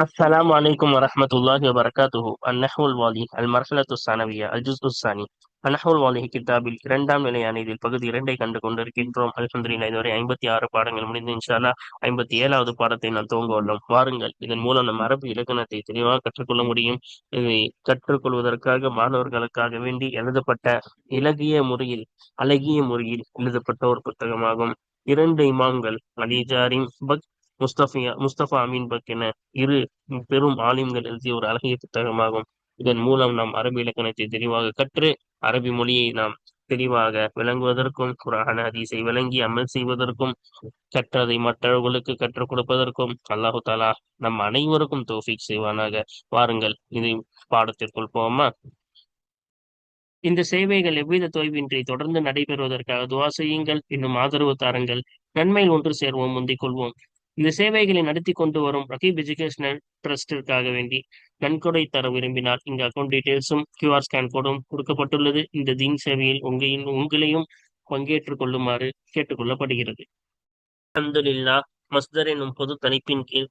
السلام عليكم ورحمة الله وبركاته النحو الواضح المرحلة الثانوية الجزء الثاني النحو الواضح கிதாபில் இரண்டாம் நிலையான இதில் பகுதி இரண்டை கண்டு கொண்டிருக்கின்றோம் அல்ஹம்துலில்லாஹ் இதுவரை ஐம்பத்தி ஆறு பாடங்கள் முடிந்து இன்ஷால்லா ஐம்பத்தி ஏழாவது பாடத்தை நாம் துவங்க உள்ளோம் வாருங்கள் இதன் மூலம் நம் அரபு இலக்கணத்தை தெளிவாக கற்றுக்கொள்ள முடியும் இதை கற்றுக்கொள்வதற்காக மாணவர்களுக்காக வேண்டி எழுதப்பட்ட இலகிய முறையில் அழகிய முறையில் எழுதப்பட்ட ஒரு புத்தகமாகும் இரண்டு இமாம்கள் அலிஜாரின் பக் முஸ்தபியா முஸ்தபா அமீன் பக் என இரு பெரும் ஆலிம்கள் எழுதிய ஒரு அழகிய புத்தகமாகும். இதன் மூலம் நாம் அரபி இலக்கணத்தை தெளிவாக கற்று அரபி மொழியை நாம் தெளிவாக விளங்குவதற்கும் குரான ஹதீஸை விளங்கி அமல் செய்வதற்கும் கற்றதை மற்றவர்களுக்கு கற்றுக் கொடுப்பதற்கும் அல்லாஹு தாலா நம் அனைவருக்கும் தோஃபிக் செய்வானாக. வாருங்கள் இது பாடத்திற்குள் போவோமா? இந்த சேவைகள் எவ்வித தொய்வின்றி தொடர்ந்து நடைபெறுவதற்காக துவா செய்யுங்கள். இன்னும் ஆதரவு தாருங்கள். நன்மையில் ஒன்று சேர்வோம் முந்திக் கொள்வோம். இந்த சேவைகளை நடத்தி கொண்டு வரும் ரகீப் எஜுகேஷனல் ட்ரஸ்டிற்காக வேண்டி நன்கொடை தர விரும்பினால் இங்கு அக்கௌண்ட் டீடைல்ஸும் கியூஆர் ஸ்கேன் கோடும் கொடுக்கப்பட்டுள்ளது. இந்த தீன் சேவையில் உங்களின் உங்களையும் பங்கேற்றுக் கொள்ளுமாறு கேட்டுக்கொள்ளப்படுகிறது. அல்ஹம்துலில்லா மஸ்தர் எனும் பொது தலைப்பின் கீழ்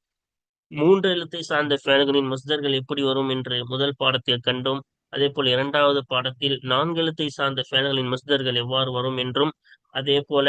மூன்று எழுத்தை சார்ந்த ஃபேன்களின் மஸ்தர்கள் எப்படி வரும் என்று முதல் பாடத்தில் கண்டோம். அதே போல் இரண்டாவது பாடத்தில் நான்கு எழுத்தை சார்ந்த ஃபேன்களின் மஸ்தர்கள் எவ்வாறு வரும் என்றும் அதே போல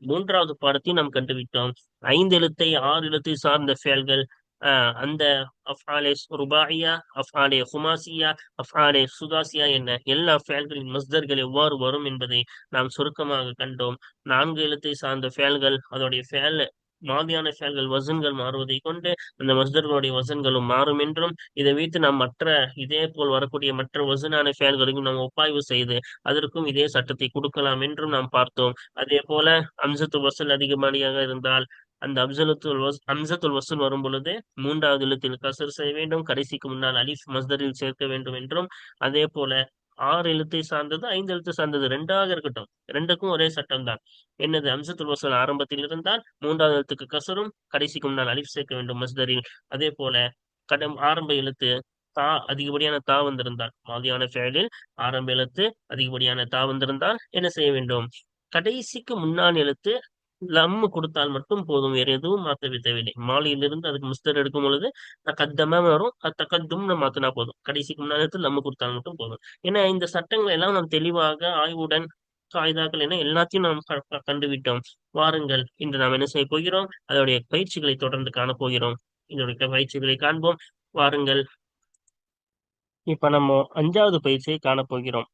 மூன்றாவது பாடத்தையும் நாம் கண்டுவிட்டோம். ஐந்து எழுத்தை ஆறு எழுத்தை சார்ந்த ஃபேல்கள் ஆஹ் அந்த அஃபாலே ருபாயா அஃபாலே ஹுமாசியா அஃபாலே சுதாசியா என்ன எல்லா ஃபேல்களின் மஸ்தர்கள் எவ்வாறு வரும் என்பதை நாம் சுருக்கமாக கண்டோம். நான்கு எழுத்தை சார்ந்த ஃபேல்கள் அதோடைய ஃபேல் மாதியான ஃபேல்கள் வசன்கள் மாறுவதை கொண்டு அந்த மஸ்தர்களுடைய வசன்களும் மாறும் என்றும் இதை வைத்து நாம் மற்ற இதே போல் வரக்கூடிய மற்ற வசனான ஃபேல்களையும் நாம் ஒப்பாய்வு செய்து அதற்கும் இதே சட்டத்தை கொடுக்கலாம் என்றும் நாம் பார்த்தோம். அதே போல அம்சத்து வசல் அதிகமானியாக இருந்தால் அந்த அம்சலத்துல் வஸ் அம்சத்துல் வசூல் வரும் பொழுது மூன்றாவது எழுத்தில் கசர் செய்ய வேண்டும். கடைசிக்கு முன்னால் அலிஃப் மஸ்தரில் சேர்க்க வேண்டும் என்றும் அதே போல ஆறு எழுத்தை சார்ந்தது ஐந்து எழுத்து சார்ந்தது. ரெண்டாக இருக்கட்டும். ரெண்டுக்கும் ஒரே சட்டம் தான் என்னது? அம்சத்துல் வசூல் ஆரம்பத்தில் இருந்தால் மூன்றாவது எழுத்துக்கு கசரும் கடைசிக்கும் நான் அலிஃப் சேர்க்க வேண்டும் மஸ்தரில் அதே போல கடம் ஆரம்ப எழுத்து தா அதிகப்படியான தா வந்திருந்தால் மாதியான ஃபேலில் ஆரம்ப எழுத்து அதிகப்படியான தா வந்திருந்தால் என்ன செய்ய வேண்டும்? கடைசிக்கு முன்னால் எழுத்து லம் கொடுத்தால் மட்டும் போதும் வேற எதுவும் மாற்ற தேவையில்லை. மாலையிலிருந்து அதுக்கு முஸ்தர் எடுக்கும் பொழுது தக்கத்தமாக வரும் அது தக்கத்தும்னு மாத்தினா போதும். கடைசிக்கு முன்னாடி லம் கொடுத்தால் மட்டும் போதும். ஏன்னா இந்த சட்டங்கள் எல்லாம் நாம் தெளிவாக ஆய்வுடன் காய்தாக்கள் என எல்லாத்தையும் நாம் கண்டுவிட்டோம். வாருங்கள் இன்று நாம் என்ன செய்ய போகிறோம்? அதோடைய பயிற்சிகளை தொடர்ந்து காண போகிறோம். இதோடைய பயிற்சிகளை காண்போம். வாருங்கள். இப்ப நம்ம அஞ்சாவது பயிற்சியை காண போகிறோம்.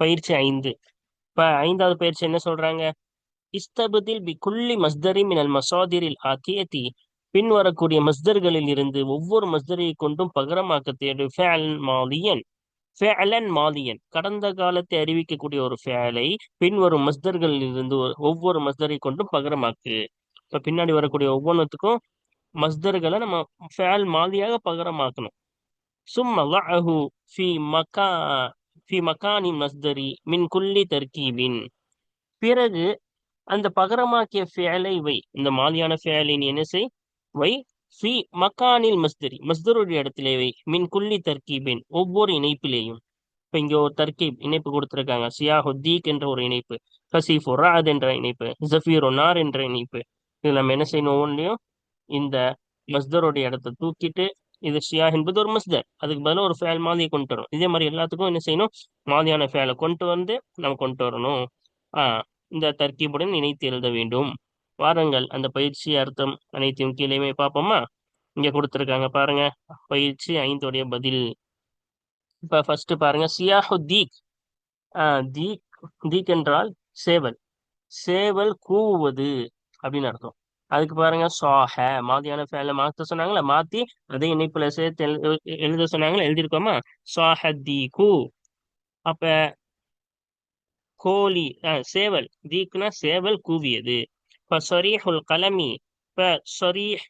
பயிற்சி ஐந்து. இப்ப ஐந்தாவது பயிற்சி என்ன சொல்றாங்க? இஸ்தபதில் பி குல்லி மஸ்தரி மினல் மசாதிரில் ஆக்கியத்தி பின் வரக்கூடிய மஸ்தர்களில் இருந்து ஒவ்வொரு மஸ்தரை கொண்டும் பகரமாக்க தேடு. ஃபேலன் மாலியன். ஃபேலன் மாலியன். கடந்த காலத்தை அறிவிக்கக்கூடிய ஒரு ஃபேலை பின்வரும் மஸ்தர்களில் இருந்து ஒவ்வொரு மஸ்தரை கொண்டும் பகரமாக்கு. இப்ப பின்னாடி வரக்கூடிய ஒவ்வொன்றுத்துக்கும் மஸ்தர்களை நம்ம ஃபேல் மாலியாக பகரமாக்கணும். சும்மா அஹு ஃபி மக்கா ஃபி மக்கானி மஸ்தரி மின் குல்லி தர்கீபின் பிறகு அந்த பகரமாக்கிய ஃபேலை வை இந்த மாதிரியான ஃபேலை நீ என்ன செய்? வை ஃபி மக்கானில் மஸ்தரி மஸ்தருடைய இடத்திலே வை. மின் குல்லி தர்கீபின் ஒவ்வொரு இணைப்பிலேயும். இப்போ இங்கே ஒரு தர்கீப் இணைப்பு கொடுத்துருக்காங்க. சியாஹுத்தீக் என்ற ஒரு இணைப்பு ஹசீஃப் ராத் என்ற இணைப்பு ஜஃபீர் நார் என்ற இணைப்பு. இது நம்ம என்ன செய்யணும் ஒவ்வொன்றையும் இந்த மஸ்தருடைய இடத்த தூக்கிட்டு இது ஷியா என்பது ஒரு மஸ்தர். அதுக்கு பதிலாக ஒரு ஃபேல் மாதிரியை கொண்டு வரும். இதே மாதிரி எல்லாத்துக்கும் என்ன செய்யணும்? மாதிரியான ஃபேலை கொண்டு வந்து நம்ம கொண்டு வரணும். ஆஹ் இந்த தர்க்கீபுடன் இணைத்து எழுத வேண்டும். வாருங்கள் அந்த பயிற்சி அர்த்தம் அனைத்தையும் கீழேயுமே பார்ப்போமா? இங்க கொடுத்துருக்காங்க பாருங்க பயிற்சி ஐந்தோடைய பதில். இப்ப ஃபர்ஸ்ட் பாருங்க சியாஹு தீக். தீக் தீக் என்றால் சேவல். சேவல் கூவுவது அப்படின்னு அர்த்தம். அதுக்கு பாருங்க சாஹ மாதியான ஃபேல மாத்த சொன்னாங்களா மாத்தி அதே இணைப்புல சேர்த்து எழுத சொன்னாங்களா எழுதியிருக்கோமா? சாஹ தீகு அப்ப கோழி சேவல். தீக்குனா சேவல் கூவியது. இப்ப சரீஹுல் கலமி இப்ப சரீஹ்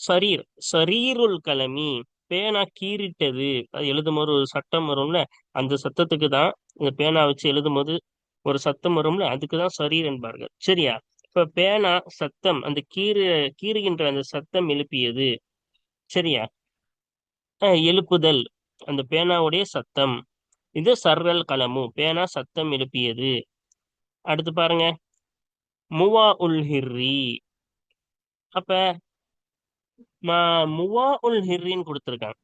சரீர் சரீருல் கலமி பேனா கீறிட்டது. அது எழுதும் போது ஒரு சட்டம் வரும்ல அந்த சத்தத்துக்கு தான் இந்த பேனா வச்சு எழுதும் போது ஒரு சத்தம் வரும்ல அதுக்கு தான் சரீர் என்பார்கள். சரியா? இப்ப பேனா சத்தம் அந்த கீறு கீறுகின்ற அந்த சத்தம் எழுப்பியது. சரியா? எழுப்புதல் அந்த பேனாவுடைய சத்தம். இது சர்ரல் கலமு பேனா சத்தம் எழுப்பியது. அடுத்து பாருங்க. முவா உல் ஹிர்ரி. அப்ப முவா உல் ஹிர்ரின்னு கொடுத்துருக்காங்க.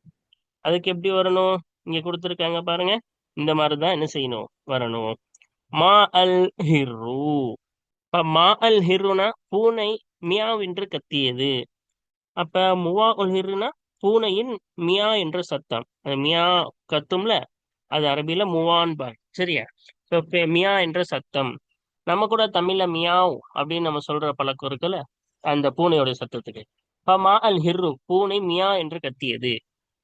அதுக்கு எப்படி வரணும்? இங்க கொடுத்துருக்காங்க பாருங்க. இந்த மாதிரிதான் என்ன செய்யணும்? வரணும். மா அல் ஹிர்ரு. இப்ப மா அல் ஹிர்ருனா பூனை மியாவ் என்று கத்தியது. அப்ப முவா உல் ஹிர்ருனா பூனையின் மியா என்ற சத்தம். அந்த மியா கத்தும்ல? அது அரபியில முவான்பார் சரியா? இப்ப மியா என்ற சத்தம். நம்ம கூட தமிழ்ல மியாவ் அப்படின்னு நம்ம சொல்ற பழக்கம் இருக்குல்ல? அந்த பூனையோட சத்தத்துக்கு. இப்ப மா அல் ஹிர்ரு பூனை மியா என்று கத்தியது.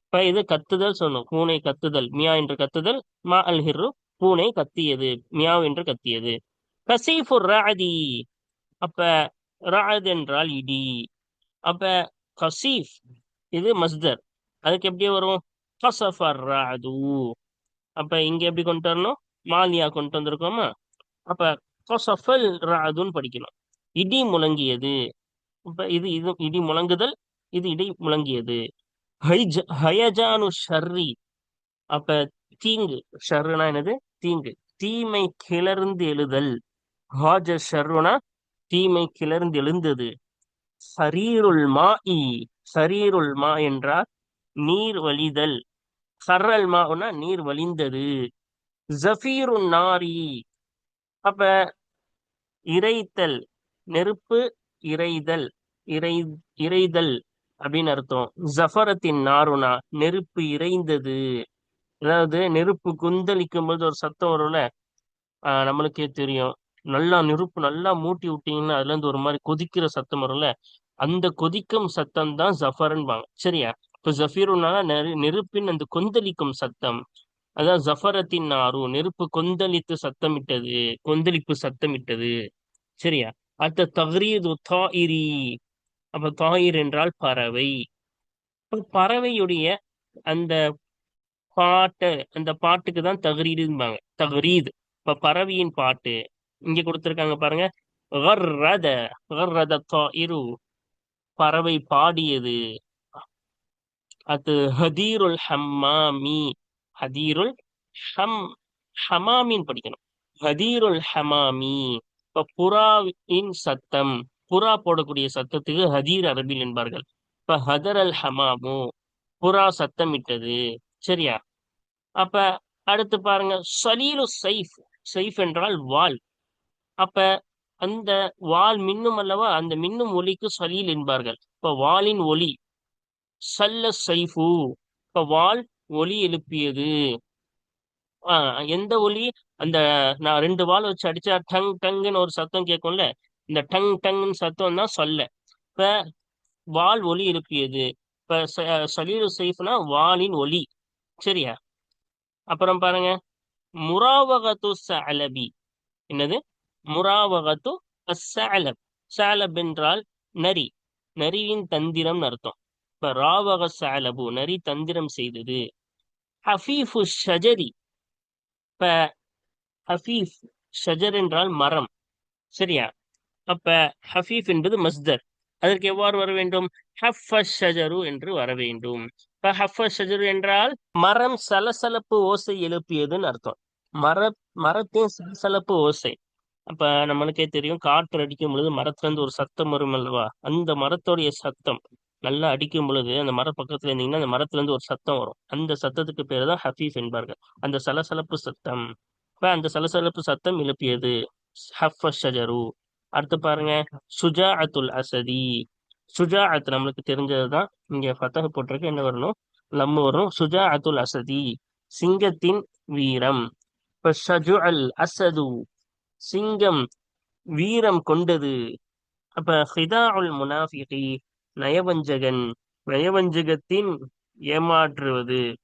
இப்ப இது கத்துதல் சொன்னோம். பூனை கத்துதல். மியா என்று கத்துதல் மா அல் ஹிர்ரு பூனை கத்தியது. மியாவ் என்று கத்தியது. கசீஃபு ராதி அப்ப ராத் என்றால் இடி. அப்ப கசீஃப் இது மஸ்தர். அதுக்கு எப்படி வரும்? கசஃபர் ராது அப்ப இங்க எப்படி கொண்டு வரணும்? மாலியா கொண்டு வந்திருக்கோமா? அப்ப கொசஃபல் ராதுன்னு படிக்கணும். இடி முழங்கியது. இப்ப இது இது இடி முழங்குதல் இது இடி முழங்கியது. ஹைஜ ஹயஜானு ஷர்ரி. அப்ப தீங்கு ஷர்ருனா என்னது? தீங்கு. தீமை கிளர்ந்து எழுதல். ஹாஜ ஷர்ருனா தீமை கிளர்ந்து எழுந்தது. சரீருல் மா இ சரீருல் மா என்றால் நீர் வழிதல். சர்ரல் மாவுனா நீர் வழிந்தது. ஜஃபீரு நாரி. அப்ப இறைத்தல் நெருப்பு இறைதல் இறை இறைதல் அப்படின்னு அர்த்தம். ஜஃபரத்தின் நாருனா நெருப்பு இறைந்தது. அதாவது நெருப்பு குந்தளிக்கும் போது ஒரு சத்தம் வரும்ல? ஆஹ் நம்மளுக்கே தெரியும். நல்லா நெருப்பு நல்லா மூட்டி விட்டீங்கன்னா அதுல இருந்து ஒரு மாதிரி கொதிக்கிற சத்தம் வரும்ல? அந்த கொதிக்கும் சத்தம் தான் ஜஃபர்ன்பாங்க சரியா? இப்ப ஜஃபீருனால நெரு நெருப்பின் அந்த கொந்தளிக்கும் சத்தம். அதான் ஜஃபரத்தின் நாரு நெருப்பு கொந்தளித்து சத்தமிட்டது கொந்தளிப்பு சத்தமிட்டது. சரியா? அடுத்த தஹ்ரீது தாயிரி. அப்ப தாயிர் என்றால் பறவை. பறவையுடைய அந்த பாட்டு அந்த பாட்டுக்கு தான் தகரீதும்பாங்க தகரீது இப்ப பறவையின் பாட்டு. இங்க கொடுத்துருக்காங்க பாருங்க. தாயிரு. பறவை பாடியது. அது ஹதீருல் ஹம்மாமி. ஹதீருல் ஹம் ஹமாமின்னு படிக்கணும். ஹதீருல் ஹமாமி. இப்ப புறாவின் சத்தம் புறா போடக்கூடிய சத்தத்துக்கு ஹதீர் அரபில் என்பார்கள். இப்ப ஹதர் அல் ஹமாமு புறா சத்தமிட்டது. சரியா? அப்ப அடுத்து பாருங்க சலீலு சைஃப். சைஃப் என்றால் வால். அப்ப அந்த வால் மின்னும் அல்லவா அந்த மின்னும் ஒலிக்கு சலீல் என்பார்கள். இப்ப வாலின் ஒலி சல்ல சைஃபு. இப்ப வால் ஒலி எழுப்பியது. ஆஹ் எந்த ஒலி? அந்த நான் ரெண்டு வால் வச்சு அடிச்சா டங் டங்குன்னு ஒரு சத்தம் கேட்கும்ல? இந்த டங் டங்குன்னு சத்தம் தான் சொல்ல. இப்ப வால் ஒலி எழுப்பியது. இப்ப சலீலு சைஃப்னா வாலின் ஒலி. சரியா? அப்புறம் பாருங்க. முராவகத்து சலபி என்னது? முராவகத்து அசலப் சாலப் என்றால் நரி. நரியின் தந்திரம் அர்த்தம். இப்ப ராவக சாலபு நரி தந்திரம் செய்தது ஹஃபீஃபு ஷஜரி இப்ப ஹஃபீஃப் ஷஜர் என்றால் மரம். சரியா? அப்ப ஹஃபீஃப் என்பது மஸ்தர். அதற்கு எவ்வாறு வர வேண்டும்? ஹஃப ஷஜரு என்று வர வேண்டும். இப்ப ஹஃப ஷஜரு என்றால் மரம் சலசலப்பு ஓசை எழுப்பியதுன்னு அர்த்தம். மர மரத்தின் சலசலப்பு ஓசை. அப்ப நம்மளுக்கே தெரியும் காற்று அடிக்கும் பொழுது மரத்துல இருந்து ஒரு சத்தம் வரும் அல்லவா? அந்த மரத்தோடைய சத்தம். நல்லா அடிக்கும் பொழுது அந்த மர பக்கத்துல இருந்தீங்கன்னா அந்த மரத்துல இருந்து ஒரு சத்தம் வரும். அந்த சத்தத்துக்கு பேர் தான் ஹஃபீஃப் என்பார்கள். அந்த சலசலப்பு சத்தம். இப்ப அந்த சலசலப்பு சத்தம் எழுப்பியது ஹஃப ஷஜரு. அடுத்து பாருங்க சுஜா அத்துல் அசதி. சுஜா அத் நம்மளுக்கு தெரிஞ்சதுதான் இங்க ஃபத்தக போட்டிருக்கு. என்ன வரணும்? லம்மு வரும் சுஜா அத்துல் அசதி. சிங்கத்தின் வீரம். இப்ப ஷஜு அல் அசது. சிங்கம் வீரம் கொண்டது. அப்ப ஹிதா அல் முனாஃபிகி. நயவஞ்சகன் நயவஞ்சகத்தின் ஏமாற்றுவது.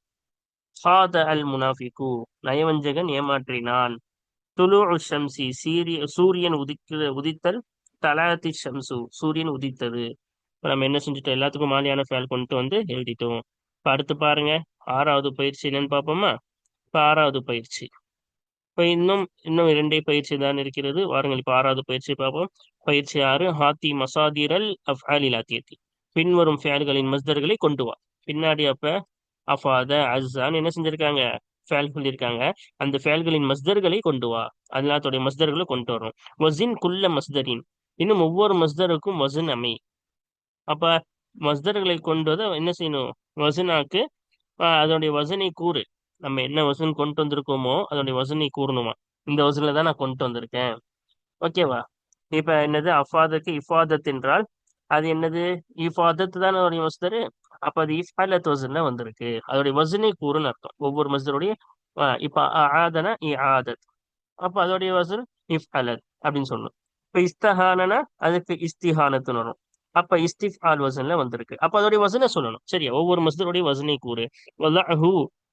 ஹாத அல் முனாஃபிகு நயவஞ்சகன் ஏமாற்றினான். துலு ஷம்சி சீரிய சூரியன் உதிக்க உதித்தல் தலாத்தி ஷம்சு சூரியன் உதித்தது. நம்ம என்ன செஞ்சுட்டோம்? எல்லாத்துக்கும் மாலியான ஃபேல் கொண்டு வந்து எழுதிட்டோம். இப்போ அடுத்து பாருங்க. ஆறாவது பயிற்சி என்னன்னு பார்ப்போமா? இப்போ ஆறாவது பயிற்சி. இப்போ இன்னும் இன்னும் இரண்டே பயிற்சி தான் இருக்கிறது. வாருங்கள் இப்போ ஆறாவது பயிற்சி பார்ப்போம். பயிற்சி ஆறு ஹாத்தி மசாதிரல் அஃப் ஆலிலாத்தியத்தி பின்வரும் ஃபேல்களின் மஸ்தர்களை கொண்டு வா. பின்னாடி அப்ப அஃபாத அஸ்ஸான் என்ன செஞ்சிருக்காங்க? ஃபேல் சொல்லியிருக்காங்க அந்த ஃபேல்களின் மஸ்தர்களை கொண்டு வா. எல்லாத்தோடைய மஸ்தர்களை கொண்டு வரும் வசின் குல்ல மஸ்தரின். இன்னும் ஒவ்வொரு மஸ்தருக்கும் வசன் அமை. அப்ப மஸ்தர்களை கொண்டு வந்து என்ன செய்யணும்? வசனாக்கு அதனுடைய வசனை கூறு. நம்ம என்ன வசன் கொண்டு வந்திருக்கோமோ அதனுடைய வசனை கூறணுமா? இந்த வசனில் தான் நான் கொண்டு வந்திருக்கேன். ஓகேவா இப்ப என்னது? அஃபாதத்துக்கு இஃபாதத் என்றால் அது என்னது? இஃபாதத் தான் அதோடைய மஸ்தர் அப்ப அது இஃபாலத் வசன்ல வந்திருக்கு. அதோடைய வசனை கூறுன்னு அர்த்தம். ஒவ்வொரு மஸ்தருடைய இப்ப ஆதனா இ ஆதத் அப்ப அதோடைய வசன் இஃபாலத் அப்படின்னு சொல்லணும் இப்ப இஸ்தஹானனா? அதுக்கு இஸ்திஹானத்துன்னு வரும். அப்ப இஸ்திஃப் ஆல் வசன்ல வந்திருக்கு. அப்ப அதோடைய வசனை சொல்லணும். சரியா? ஒவ்வொரு மஸ்தருடைய வசனை கூறு.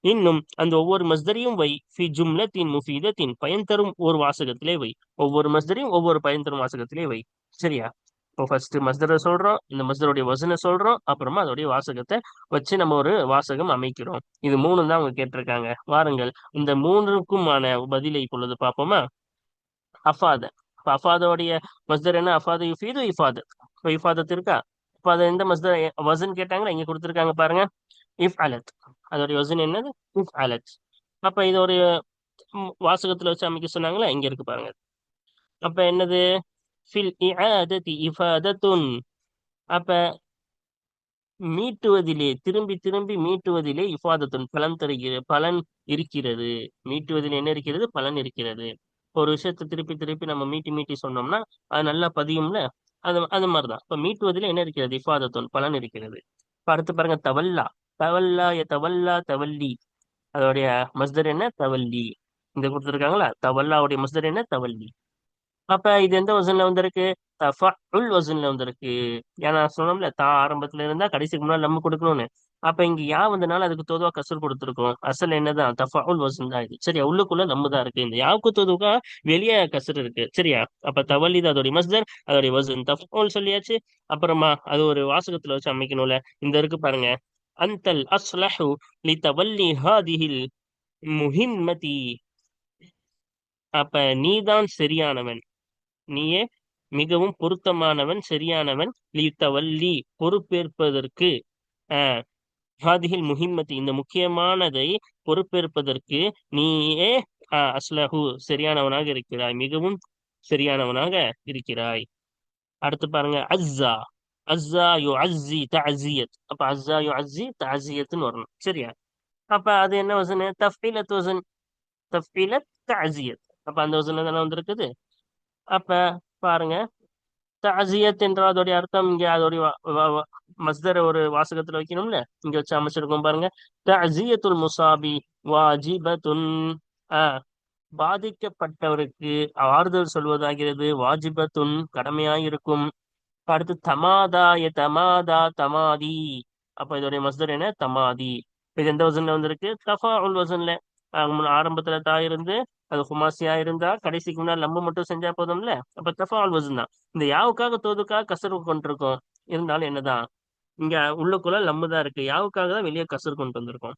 இன்னும் அந்த ஒவ்வொரு மஸ்தரையும் வை. ஃபி ஜும்லத்தின் முஃபீதத்தின் பயன் தரும் ஒரு வாசகத்திலே வை. ஒவ்வொரு மஸ்தரையும் ஒவ்வொரு பயன் தரும் வாசகத்திலே வை. சரியா? இப்போ ஃபர்ஸ்ட் மஸ்தரை சொல்றோம் இந்த மஸ்தருடைய வசனை சொல்றோம் அப்புறமா அதோடைய வாசகத்தை வச்சு நம்ம ஒரு வாசகம் அமைக்கிறோம். இது மூணு தான் அவங்க கேட்டிருக்காங்க. வாருங்கள் இந்த மூன்றுக்குமான பதிலை இப்பொழுது பார்ப்போமா? அஃபாத. இப்போ அஃபாதோடைய மஸ்தர் என்ன? அஃபாத யுஃபீது இஃபாதத் இப்போ இஃபாதத் இருக்கா? இப்போ அதை எந்த மஸ்தர் வசன் கேட்டாங்களா? இங்க கொடுத்துருக்காங்க பாருங்க. இஃப் அலத் அதோட யோசனை என்னது? இஃப் அலத் அப்ப இது ஒரு வாசகத்துல வச்சு அமைக்க சொன்னாங்களா இங்க இருக்கு பாருங்க. அப்ப என்னது? ஃபில் இஆததி இஃபாதத்துன் அப்ப மீட்டுவதிலே திரும்பி திரும்பி மீட்டுவதிலே இஃபாதத்துன் பலன் தருகிற பலன் இருக்கிறது. மீட்டுவதில் என்ன இருக்கிறது? பலன் இருக்கிறது. ஒரு விஷயத்தை திருப்பி திருப்பி நம்ம மீட்டி மீட்டி சொன்னோம்னா அது நல்லா பதியும்ல? அது அது மாதிரிதான் இப்ப மீட்டுவதில் என்ன இருக்கிறது? இஃபாதத்துன் பலன் இருக்கிறது. அடுத்து பாருங்க தவல்லா. தவல்லா தவல்லா தவல்லி. அதோடைய மஸ்தர் என்ன? தவல்லி. இந்த கொடுத்துருக்காங்களா? தவல்லாவுடைய மஸ்தர் என்ன? தவல்லி. அப்ப இது எந்த வசன்ல வந்திருக்கு? தஃபுல் வசன்ல வந்திருக்கு. ஏன்னா சொன்னோம்ல தா ஆரம்பத்துல இருந்தா கடைசிக்கு முன்னாடி நம்ம கொடுக்கணும்னு. அப்ப இங்க யா வந்தனால அதுக்கு தோதுவா கசர் கொடுத்துருக்கோம். அசல் என்னதான்? தஃபுல் வசன் தான் இது. சரியா? உள்ளுக்குள்ள நம்ம தான் இருக்கு. இந்த யாவுக்கு தோதுவா? வெளியே கசர் இருக்கு. சரியா? அப்ப தவல்லி தான் அதோடைய மஸ்தர் அதோடைய வசன் தஃபுல் சொல்லியாச்சு. அப்புறமா அது ஒரு வாசகத்துல வச்சு அமைக்கணும்ல. இந்த இருக்கு பாருங்க. அந்தல் அஸ்லஹு லி ஹாதிஹில் முஹிம்மதி அப்ப நீதான் சரியானவன். நீயே மிகவும் பொருத்தமானவன் சரியானவன். லித்தவல்லி பொறுப்பேற்பதற்கு ஆஹ் ஹாதிஹில் முஹிம்மதி இந்த முக்கியமானதை பொறுப்பேற்பதற்கு நீயே அஸ்லஹு சரியானவனாக இருக்கிறாய் மிகவும் சரியானவனாக இருக்கிறாய். அடுத்து பாருங்க அஸ்ஸா அஸ்ஸா யு அஸ்ஸி தஅசியத் அப்ப அஸ்ஸா யு அஸ்ஸி தஅசியத்னு வரணும் சரியா அப்ப அது என்ன வசன் தஃபீலத் வசன் தஃபீலத் தஅசியத் அப்ப அந்த வசன தானே வந்திருக்குது அப்ப பாருங்க தஅசியத் என்ற அதோடைய அர்த்தம் இங்க அதோடைய மஸ்தர ஒரு வாசகத்துல வைக்கணும்ல இங்க வச்சு அமைச்சிருக்கோம் பாருங்க தஅசியத்துல் முசாபி வாஜிபத்துன் பாதிக்கப்பட்டவருக்கு ஆறுதல் சொல்வதாகிறது. வாஜிபத்துன் கடமையாயிருக்கும். அடுத்து தமாதாய தமாதா தமாதி. அப்ப இதோடைய மஸ்தர் என்ன? தமாதி. இது எந்த வசன்ல வந்திருக்கு? தஃபா உல் வசன்ல ஆரம்பத்துல தா இருந்து அது ஹுமாசியா இருந்தா கடைசிக்கு முன்னாடி லம்பு மட்டும் செஞ்சா போதும்ல? அப்ப தஃபா உல் வசன் தான் இந்த யாவுக்காக தோதுக்காக கசரு கொண்டிருக்கோம்? இருந்தாலும் என்னதான்? இங்க உள்ளுக்குள்ள லம்பு தான் இருக்கு. யாவுக்காக தான் வெளியே கசரு கொண்டு வந்திருக்கோம்?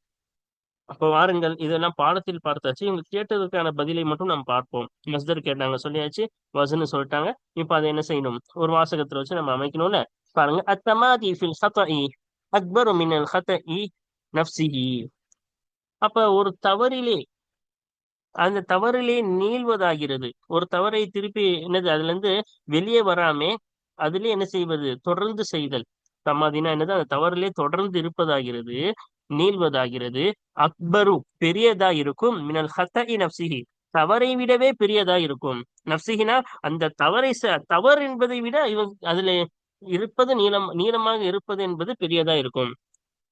அப்போ வாருங்கள் இதெல்லாம் பாடத்தில் பார்த்தாச்சு. இவங்க கேட்டதுக்கான பதிலை மட்டும் நம்ம பார்ப்போம். மஸ்தர் கேட்டாங்க சொல்லியாச்சு வசன்னு சொல்லிட்டாங்க. இப்ப அதை என்ன செய்யணும்? ஒரு வாசகத்துல வச்சு நம்ம அமைக்கணும்ல? பாருங்க அத்தமாதி ஃபில் ஹத்தஇ அக்பரு மினல் ஹத்தஇ நப்சிஹி அப்ப ஒரு தவறிலே அந்த தவறிலே நீள்வதாகிறது. ஒரு தவறை திருப்பி என்னது அதுல இருந்து வெளியே வராமே அதுல என்ன செய்வது? தொடர்ந்து செய்தல். சமாதினா என்னது? அந்த தவறிலே தொடர்ந்து இருப்பதாகிறது. நீள்வதாகிறது. அக்பரு பெரியதா இருக்கும் மினல் ஹத்தஇ நப்சிஹி தவறை விடவே பெரியதா இருக்கும் நப்சிஹினா அந்த தவறை தவறு என்பதை விட இவன் அதுல இருப்பது நீளம் நீளமாக இருப்பது என்பது பெரியதா இருக்கும்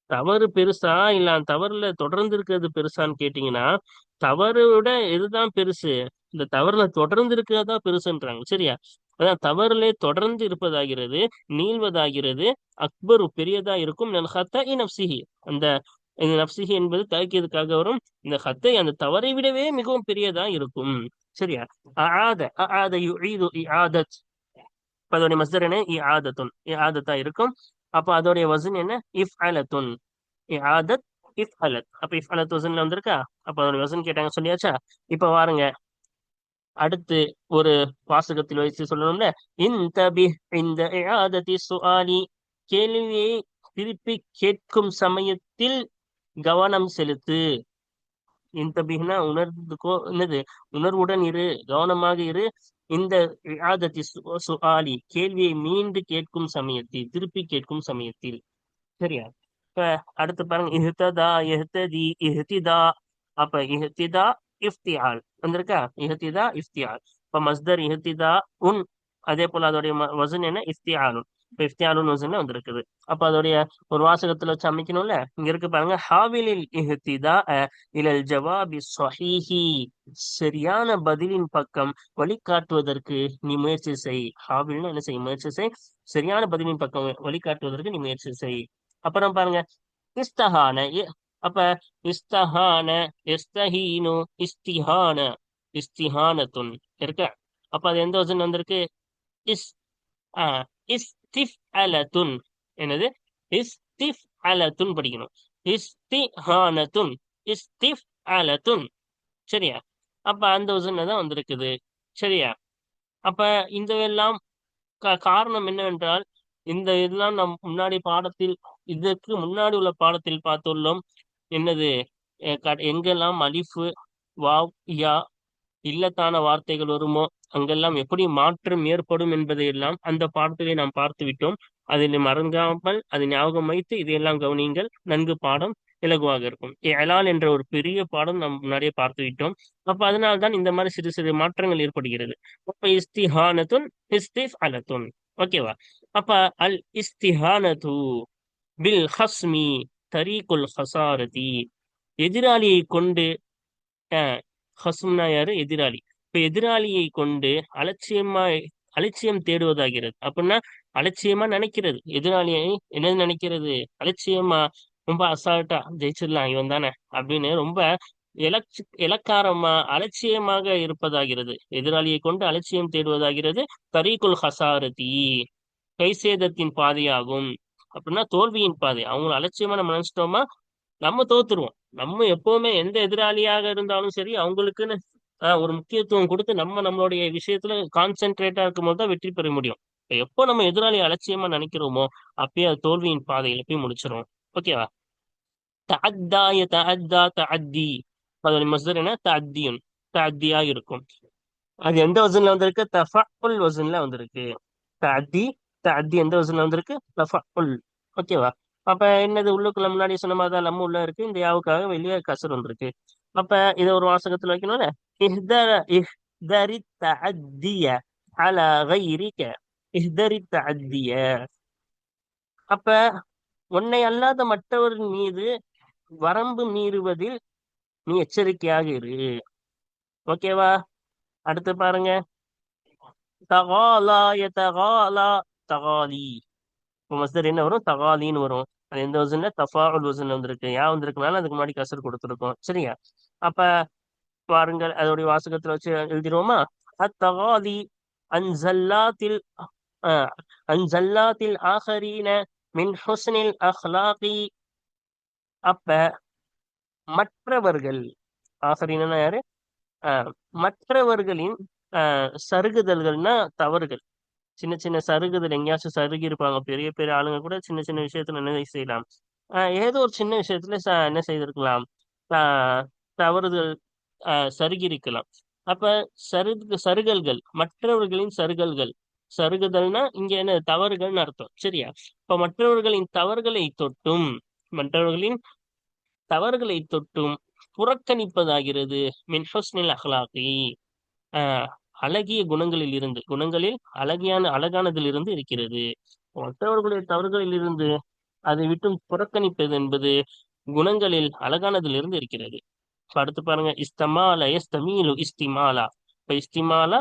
தவறு பெருசா? இல்ல அந்த தவறுல தொடர்ந்து இருக்கிறது பெருசான்னு கேட்டீங்கன்னா தவறு விட எதுதான் பெருசு. இந்த தவறுல தொடர்ந்து இருக்கிறதா பெருசுன்றாங்க. சரியா? அதான் தவறுலே தொடர்ந்து இருப்பதாகிறது நீள்வதாகிறது அக்பரு பெரியதா இருக்கும். நப்சிஹி அந்த இந்த நப்சிஹி என்பது தாக்கியதுக்காக வரும். இந்த ஹத்தை அந்த தவறை விடவே மிகவும் பெரியதா இருக்கும். சரியா? ஆத ஆத யுஈது ஆதத் அதோடைய மஸ்தர் என்ன? இ ஆதத்துன் இ ஆதத்தா இருக்கும். அப்ப அதோடைய வசன் என்ன? இஃப் அலத்துன் இ ஆதத் இஃப் அலத் அப்ப இஃப் அலத் வசன்ல வந்திருக்கா? அப்ப அதோடைய வசன் கேட்டாங்க சொல்லியாச்சா? இப்ப வாருங்க. அடுத்து ஒரு வாசகத்தில் வைத்து சொல்லணும்ல இந்த இந்த இஆதத்தி சுஆலி கேள்வியை திருப்பி கேட்கும் சமயத்தில் கவனம் செலுத்து. இந்த பிஹ்னா உணர்ந்துக்கோ என்னது? உணர்வுடன் இரு கவனமாக இரு. இந்த இஆதத்தி சு- சுஆலி கேள்வியை மீண்டு கேட்கும் சமயத்தில் திருப்பி கேட்கும் சமயத்தில். சரியா? இப்ப அடுத்து பாருங்க இஹ்ததா இஹ்ததி இஹ்திதா அப்ப இஹ்திதா இஃப்தியால் வந்திருக்கா? இஹ்திதா இஃப்தியால் இப்ப மஸ்தர் இஹ்திதா உன். அதே போல அதோடைய வசன் என்ன? இஃப்தியாலுன் இப்ப இஃப்தியாலுன் வசன்ல வந்திருக்குது? அப்ப அதோடைய ஒரு வாசகத்துல வச்சு அமைக்கணும்ல? இங்க இருக்கு பாருங்க. ஹாவிலில் இஹ்திதா இலல் ஜவாபி ஸஹீஹி. சரியான பதிலின் பக்கம் வழிகாட்டுவதற்கு நீ முயற்சி செய். ஹாவில்னு என்ன செய்? முயற்சி செய். சரியான பதிலின் பக்கம் வழிகாட்டுவதற்கு நீ முயற்சி செய். அப்புறம் பாருங்க. இஸ்தஹான அப்ப இஸ்தஹான இஸ்தஹீனு இஸ்திஹான இஸ்திஹானத்துன். இருக்க. அப்ப அது எந்த வசன் வந்திருக்கு? இஸ் ஆஹ் இஸ்திஃப் அலத்துன் என்னது? இஸ்திஃப் அலத்துன் படிக்கணும். இஸ்திஹானத்துன். இஸ்திஃப் அலத்துன் சரியா? அப்ப அந்த வசன தான் வந்திருக்குது. சரியா? அப்ப இந்த எல்லாம் காரணம் என்னவென்றால் இந்த இதெல்லாம் நம் முன்னாடி பாடத்தில் இதற்கு முன்னாடி உள்ள பாடத்தில் பார்த்துள்ளோம். என்னது? எங்கெல்லாம் அலிஃபு வாவ் யா இல்லத்தான வார்த்தைகள் வருமோ அங்கெல்லாம் எப்படி மாற்றம் ஏற்படும் என்பதையெல்லாம் அந்த பாடத்திலே நாம் பார்த்து விட்டோம். அதில் மறங்காமல் அதை ஞாபகம் வைத்து இதையெல்லாம் கவனியுங்கள். நன்கு பாடம் இலகுவாக இருக்கும். எலால் என்ற ஒரு பெரிய பாடம் நாம் முன்னாடியே பார்த்து விட்டோம். அப்ப அதனால்தான் இந்த மாதிரி சிறு சிறு மாற்றங்கள் ஏற்படுகிறது. அப்ப இஸ்திஹானத்துன் இஸ்திஃப் அலத்துன். ஓகேவா? அப்ப அல் இஸ்திஹானது பில் ஹஸ்மி. தரீகுல் ஹசாரதி. எதிராளியை கொண்டு அஹ், யாரு? எதிராளி. இப்ப எதிராளியை கொண்டு அலட்சியமா அலட்சியம் தேடுவதாகிறது. அப்படின்னா அலட்சியமா நினைக்கிறது. எதிராளியை என்ன நினைக்கிறது? அலட்சியமா ரொம்ப அசால்ட்டா ஜெயிச்சிடலாம் இவன் தானே அப்படின்னு ரொம்ப இலட்சி இலக்காரமா அலட்சியமாக இருப்பதாகிறது. எதிராளியை கொண்டு அலட்சியம் தேடுவதாகிறது தரீகுல் ஹசாரதி. கைசேதத்தின் பாதையாகும். அப்படின்னா தோல்வியின் பாதை. அவங்கள அலட்சியமா நம்ம நினைச்சிட்டோமா நம்ம தோத்துருவோம். நம்ம எப்பவுமே எந்த எதிராளியாக இருந்தாலும் சரி அவங்களுக்குன்னு ஆஹ், ஒரு முக்கியத்துவம் கொடுத்து நம்ம நம்மளுடைய விஷயத்துல கான்சென்ட்ரேட்டா இருக்கும்போது தான் வெற்றி பெற முடியும். எப்போ நம்ம எதிராளி அலட்சியமா நினைக்கிறோமோ அப்பயே அது தோல்வியின் பாதையில போய் முடிச்சிடும் ஓகேவா தஅத்தா யதஅத்தா தஅத்தி அதோட மசர் என்ன? தஅத்தியுன். தஅத்தியா இருக்கும். அது எந்த வசன்ல வந்திருக்கு? தஃபுல் வசன்ல வந்திருக்கு. தஅத்தி தஅத்தி எந்த வசனம் வந்திருக்கு? தஃபுல் ஓகேவா? அப்ப என்னது? உள்ளுக்குள்ள முன்னாடி சொன்ன மாதிரி தான் நம்ம உள்ள இருக்கு. இந்த யாவுக்காக வெளியே கசர் வந்திருக்கு. அப்ப இதை ஒரு வாசகத்துல வைக்கணும்ல? இஹ்தர இஹ்தரி தஅத்திய அலா கைரிக இஹ்தரி தஅத்திய அப்ப உன்னை அல்லாத மற்றவர் மீது வரம்பு மீறுவதில் நீ எச்சரிக்கையாக இரு. ஓகேவா? அடுத்து பாருங்க. தகாலா எ தகாலா இப்போ மஸ்தர் என்ன வரும்? தகாலின்னு வரும். அது எந்த வசன்ல தஃபாவுல் வசன்ல வந்திருக்கு. ஏன் வந்திருக்கனால அதுக்கு முன்னாடி கசர் கொடுத்துருக்கோம். சரியா? அப்ப பாருங்கள். அதோடைய வாசகத்துல வச்சு எழுதிடுவோமா? அத்தகாலி அன்சல்லாத்தில் அன்சல்லாத்தில் ஆஹரீன மின் ஹுஸ்னில் அஹ்லாகி. அப்ப மற்றவர்கள் ஆஹரீனா யாரு? மற்றவர்களின் சருகுதல்கள்னா தவறுகள். சின்ன சின்ன சருகுதல் எங்கேயாச்சும் சருகி இருப்பாங்க பெரிய பெரிய ஆளுங்க கூட சின்ன சின்ன விஷயத்துல என்ன செய்யலாம். ஆஹ் ஏதோ ஒரு சின்ன விஷயத்துல என்ன செய்திருக்கலாம். ஆஹ் தவறுதல் ஆஹ் சருகி இருக்கலாம் அப்ப சருகு சருகல்கள் மற்றவர்களின் சருகல்கள். சருகுதல்னா இங்க என்ன தவறுகள்னு அர்த்தம். சரியா? இப்ப மற்றவர்களின் தவறுகளை தொட்டும் மற்றவர்களின் தவறுகளை தொட்டும் புறக்கணிப்பதாகிறது. மின் ஹுஸ்னில் ஆஹ் அழகிய குணங்களில் இருந்து குணங்களில் அழகியான அழகானதில் இருந்து இருக்கிறது. மற்றவர்களுடைய தவறுகளில் இருந்து அதை விட்டு புறக்கணிப்பது என்பது குணங்களில் அழகானதில் இருந்து இருக்கிறது அடுத்து பாருங்க இஸ்தமால எஸ்தமீலு இஸ்திமாலா இப்ப இஸ்திமாலா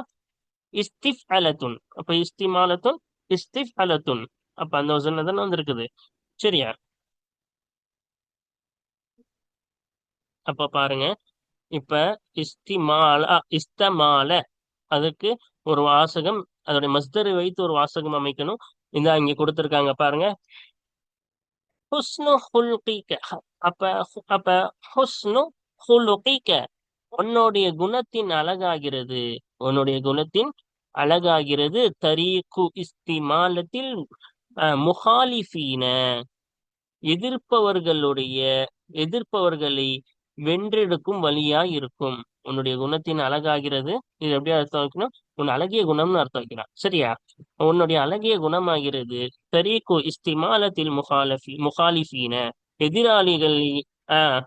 இஸ்திஃப் அலத்துன் அப்ப இஸ்திமாலத்துன் இஸ்திஃப் அலத்துன் அப்ப அந்த வசனம் தானே வந்திருக்குது. சரியா? அப்ப பாருங்க இப்ப இஸ்திமாலா இஸ்தமால அதற்கு ஒரு வாசகம் அதோடைய மஸ்தரை வைத்து ஒரு வாசகம் அமைக்கணும். இந்த இங்க கொடுத்திருக்காங்க பாருங்க. ஹுஸ்னு ஹுல்கிக்க அப்ப அப்ப ஹுஸ்னு ஹுலுகிக்க உன்னுடைய குணத்தின் அழகாகிறது. உன்னுடைய குணத்தின் அழகாகிறது. தரீக்கு இஸ்திமாலத்தில் அஹ், முஹாலிஃபீன. எதிர்ப்பவர்களுடைய எதிர்ப்பவர்களை வென்றெடுக்கும் வழியாய் இருக்கும். உன்னுடைய குணத்தின் அழகாகிறது. இது எப்படி அர்த்தம் வைக்கணும் உன் அழகிய குணம்னு அர்த்தம் வைக்கிறான் சரியா? உன்னுடைய அழகிய குணமாகிறது. தரீக்கு இஸ்திமாலத்தில் முகாலஃபி முகாலிஃபீன. எதிராளிகள் ஆஹ்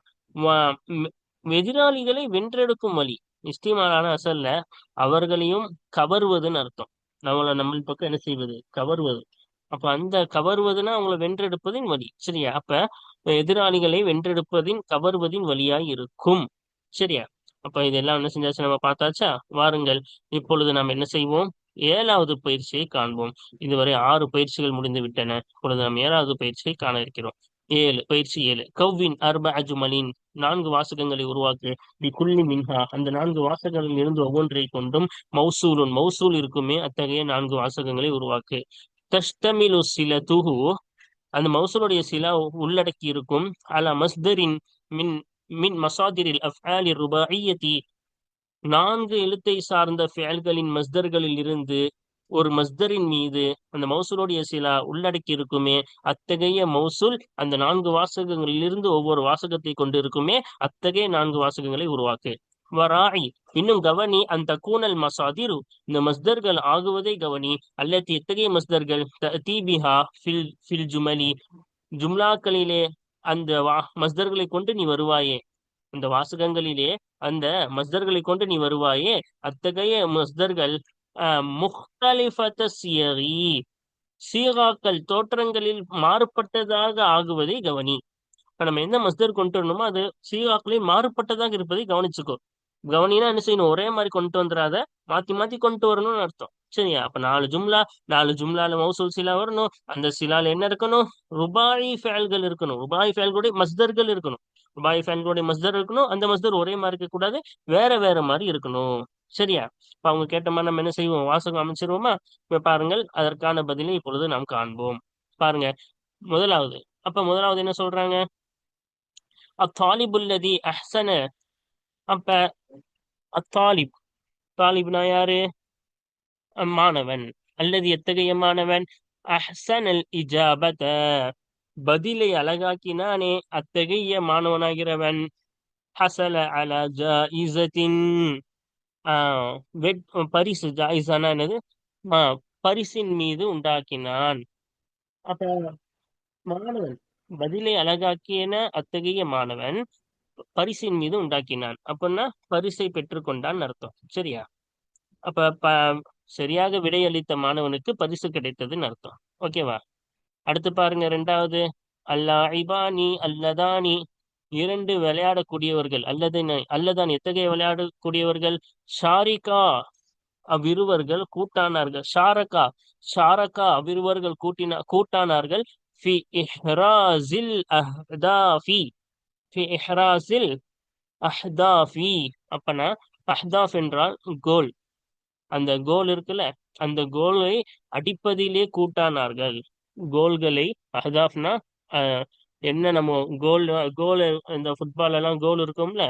எதிராளிகளை வென்றெடுக்கும் வழி. இஸ்திமாலான அசல்ல அவர்களையும் கவர்வதுன்னு அர்த்தம். நம்மள நம்ம பக்கம் என்ன செய்வது? கவர்வது. அப்ப அந்த கவர்வதுன்னா அவங்கள வென்றெடுப்பதின் வழி. சரியா? அப்ப எதிராளிகளை வென்றெடுப்பதின் கவர்வதின் வழியாய் இருக்கும். சரியா? அப்ப இதெல்லாம் என்ன செஞ்சாச்சு நம்ம பார்த்தாச்சா? வாருங்கள் இப்பொழுது நாம் என்ன செய்வோம்? ஏழாவது பயிற்சியை காண்போம். இதுவரை ஆறு பயிற்சிகள் முடிந்து விட்டன. இப்பொழுது நாம் ஏழாவது பயிற்சியை காண இருக்கிறோம். ஏழு பயிற்சி ஏழு. கவ்வின் அர்ப அஜுமலின் நான்கு வாசகங்களை உருவாக்கு. தி குல்லி மின்ஹா. அந்த நான்கு வாசகங்களில் இருந்து ஒவ்வொன்றை கொண்டும் மௌசூலுன் மௌசூல் இருக்குமே அத்தகைய நான்கு வாசகங்களை உருவாக்கு. தஷ்தமிலு சில துஹு அந்த மௌசூலுடைய சில உள்ளடக்கி இருக்கும். அல மஸ்தரின் மின் மின் மசாதிரில் அஃஆலி ருபாயத்தி நான்கு எழுத்தை சார்ந்த ஃபேல்களின் மஸ்தர்களில் இருந்து ஒரு மஸ்தரின் மீது அந்த மௌசூலுடைய சில உள்ளடக்கி இருக்குமே அத்தகைய மௌசூல் அந்த நான்கு வாசகங்களில் இருந்து ஒவ்வொரு வாசகத்தை கொண்டு இருக்குமே அத்தகைய நான்கு வாசகங்களை உருவாக்கு. வராய் இன்னும் கவனி அந்த கூனல் மசாதிரு இந்த மஸ்தர்கள் ஆகுவதை கவனி அல்லது எத்தகைய மஸ்தர்கள் தீபிஹா ஃபில் ஃபில் ஜுமலி ஜும்லாக்களிலே அந்த வா மஸ்தர்களை கொண்டு நீ வருவாயே. அந்த வாசகங்களிலே அந்த மஸ்தர்களை கொண்டு நீ வருவாயே. அத்தகைய மஸ்தர்கள் முஹ்தலிஃபத சியரி சீகாக்கள் தோற்றங்களில் மாறுபட்டதாக ஆகுவதை கவனி. இப்ப நம்ம எந்த மஸ்தர் கொண்டு வரணுமோ அது சீகாக்களில் மாறுபட்டதாக இருப்பதை கவனிச்சுக்கோ. கவனினா என்ன செய்யணும்? ஒரே மாதிரி கொண்டு வந்துடாத மாத்தி மாத்தி கொண்டு வரணும்னு அர்த்தம். சரியா? அப்ப நாலு ஜும்லா நாலு ஜும்லால மௌசூல் சிலா வரணும். அந்த சிலால என்ன இருக்கணும்? ருபாயி ஃபேல்கள் இருக்கணும். ருபாயி ஃபேல்களுடைய மஸ்தர்கள் இருக்கணும். ருபாயி ஃபேல்களுடைய மஸ்தர் இருக்கணும். அந்த மஸ்தர் ஒரே மாதிரி இருக்க கூடாது வேற வேற மாதிரி இருக்கணும். சரியா? இப்ப அவங்க கேட்ட மாதிரி நம்ம என்ன செய்வோம்? வாசகம் அமைச்சிருவோமா? இப்ப பாருங்கள் அதற்கான பதிலை இப்பொழுது நாம் காண்போம். பாருங்க. முதலாவது. அப்ப முதலாவது என்ன சொல்றாங்க? அத்தாலிபுல்லதி அஹ்சன. அப்ப அத்தாலிப். தாலிப்னா யாரு? மாணவன். அல்லது எத்தகைய மாணவன்? அஹ்சனல் இஜாபத. பதிலை அழகாக்கினானே அத்தகைய மாணவனாகிறவன். ஹசல அல ஜாஇசத்தின் ஆஹ் பரிசு ஜாயிசானா என்னது? பரிசின் மீது உண்டாக்கினான். அப்ப மாணவன் பதிலை அழகாக்கியன அத்தகைய மாணவன் பரிசின் மீது உண்டாக்கினான். அப்படின்னா பரிசை பெற்றுக்கொண்டான் அர்த்தம். சரியா? அப்ப சரியாக விடையளித்த மாணவனுக்கு பரிசு கிடைத்ததுன்னு அர்த்தம். ஓகேவா? அடுத்து பாருங்க ரெண்டாவது. அல்லாஹிபானி அல்லதானி. இரண்டு விளையாடக்கூடியவர்கள். அல்லது அல்லதான் எத்தகைய விளையாடக்கூடியவர்கள்? ஷாரிகா அவ்விருவர்கள் கூட்டானார்கள். ஷாரகா ஷாரகா அவ்விருவர்கள் கூட்டின கூட்டானார்கள். ஃபி இஹ்ராசில் அஹ்தாஃபி. ஃபி இஹ்ராசில் அஹ்தாஃபி. அப்பனா அஹ்தாஃப் என்றால் கோல் அந்த கோல் இருக்குல்ல அந்த கோலை அடிப்பதிலே கூட்டானார்கள். கோல்களை அஹதாஃப்னா அஹ், என்ன நம்ம கோல் கோல் இந்த ஃபுட்பால் எல்லாம் கோல் இருக்கும்ல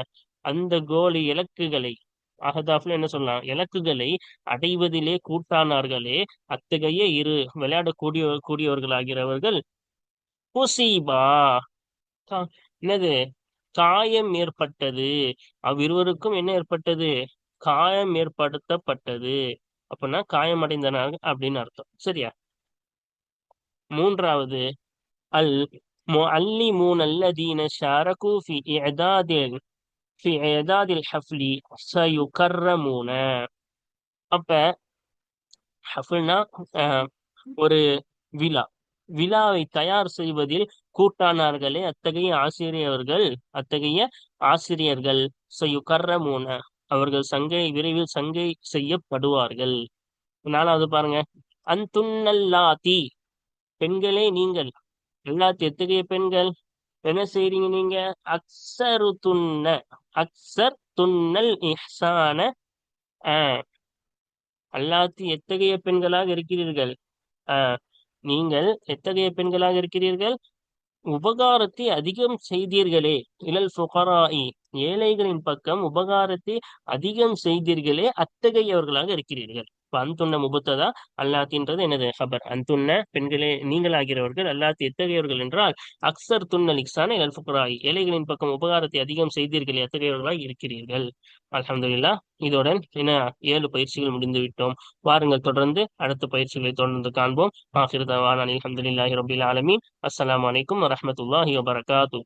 அந்த கோல் இலக்குகளை அஹதாஃப்ல என்ன சொல்லலாம் இலக்குகளை அடைவதிலே கூட்டானார்களே அத்தகைய இரு விளையாடக்கூடிய கூடியவர்களாகிறவர்கள் புசீபா என்னது? காயம் ஏற்பட்டது. அவ்விருவருக்கும் என்ன ஏற்பட்டது? காயம் ஏற்படுத்தப்பட்டது அப்படின்னா காயமடைந்தனர் அப்படின்னு அர்த்தம். சரியா? மூன்றாவது அல் முஅல்லிமூன் அல்லதீன ஷாரகு ஃபி இஅதாதில் ஃபி இஅதாதில் ஹஃப்லி சயுகர்ரமூன. அப்ப ஹஃப்ல்னா அஹ், ஒரு விழா. விழாவை தயார் செய்வதில் கூட்டானார்களே அத்தகைய ஆசிரியர்கள் அத்தகைய ஆசிரியர்கள் சயுகர்ரமூன. அவர்கள் சங்கை விரைவில் சங்கை செய்யப்படுவார்கள். நாலாவது பாருங்க. அந்துண்ணல்லாத்தி பெண்களே நீங்கள். எல்லாத்து எத்தகைய பெண்கள்? என்ன செய்றீங்க நீங்க? அக்ஸரு துண்ண அக்ஸர் துண்ணல் இஹ்சான. ஆஹ் அல்லாத்தி எத்தகைய பெண்களாக இருக்கிறீர்கள்? ஆஹ் நீங்கள் எத்தகைய பெண்களாக இருக்கிறீர்கள்? உபகாரத்தை அதிகம் செய்தீர்களே இளல் ஃபுகராஇ. ஏழைகளின் பக்கம் உபகாரத்தை அதிகம் செய்தீர்களே அத்தகையவர்களாக இருக்கிறீர்கள். இப்ப அந்துண்ண முபத்ததா? அல்லாத்தின்றது எனது ஹபர் அந்துண்ண பெண்களே நீங்கள் ஆகிறவர்கள் அல்லாத்தி எத்தகையவர்கள் என்றால் அக்சர் துண்ணல் இக்ஸான ஃபுக்ராய். ஏழைகளின் பக்கம் உபகாரத்தை அதிகம் செய்தீர்கள் எத்தகையவர்களாக இருக்கிறீர்கள். அலமதுல்லா இதோடன் என ஏழு பயிற்சிகள் முடிந்து விட்டோம். வாருங்கள் தொடர்ந்து அடுத்த பயிற்சிகளை தொடர்ந்து காண்போம். ஆஹிர் தவான் அஹமதுல்லாஹி ரபில் ஆலமி அஸ்லாம் வலைக்கம் வரமத்துல்லாஹி வபரகாத்து